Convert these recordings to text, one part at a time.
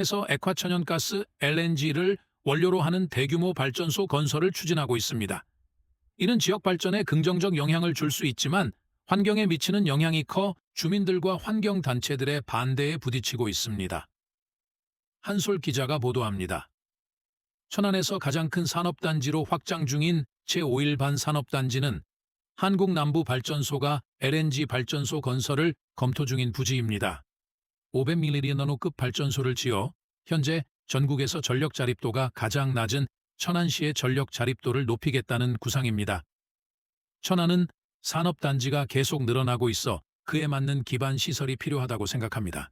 에서 액화천연가스 LNG를 원료로 하는 대규모 발전소 건설을 추진하고 있습니다. 이는 지역 발전에 긍정적 영향을 줄 수 있지만 환경에 미치는 영향이 커 주민들과 환경단체들의 반대에 부딪히고 있습니다. 한솔 기자가 보도합니다. 천안에서 가장 큰 산업단지로 확장 중인 제5일반 산업단지는 한국 남부 발전소가 LNG 발전소 건설을 검토 중인 부지입니다. 500mW 발전소를 지어 현재 전국에서 전력 자립도가 가장 낮은 천안시의 전력 자립도를 높이겠다는 구상입니다. 천안은 산업단지가 계속 늘어나고 있어 그에 맞는 기반 시설이 필요하다고 생각합니다.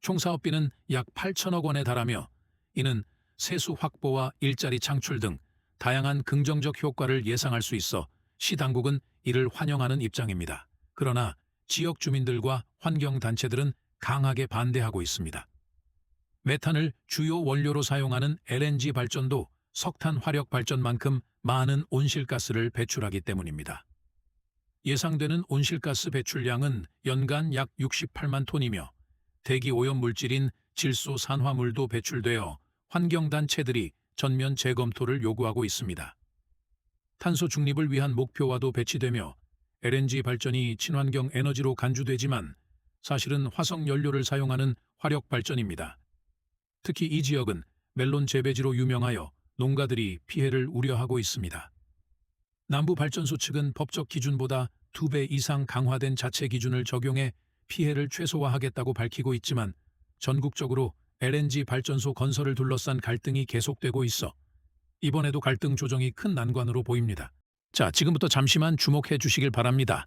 총 사업비는 약 8천억 원에 달하며 이는 세수 확보와 일자리 창출 등 다양한 긍정적 효과를 예상할 수 있어 시 당국은 이를 환영하는 입장입니다. 그러나 지역 주민들과 환경단체들은 강하게 반대하고 있습니다. 메탄을 주요 원료로 사용하는 LNG 발전도 석탄 화력 발전만큼 많은 온실가스를 배출하기 때문입니다. 예상되는 온실가스 배출량은 연간 약 68만 톤이며 대기 오염 물질인 질소 산화물도 배출되어 환경단체들이 전면 재검토를 요구하고 있습니다. 탄소 중립을 위한 목표와도 배치되며 LNG 발전이 친환경 에너지로 간주되지만 사실은 화석 연료를 사용하는 화력 발전입니다. 특히 이 지역은 멜론 재배지로 유명하여 농가들이 피해를 우려하고 있습니다. 남부 발전소 측은 법적 기준보다 두배 이상 강화된 자체 기준을 적용해 피해를 최소화하겠다고 밝히고 있지만 전국적으로 LNG 발전소 건설을 둘러싼 갈등이 계속되고 있어 이번에도 갈등 조정이 큰 난관으로 보입니다. 자, 지금부터 잠시만 주목해 주시길 바랍니다.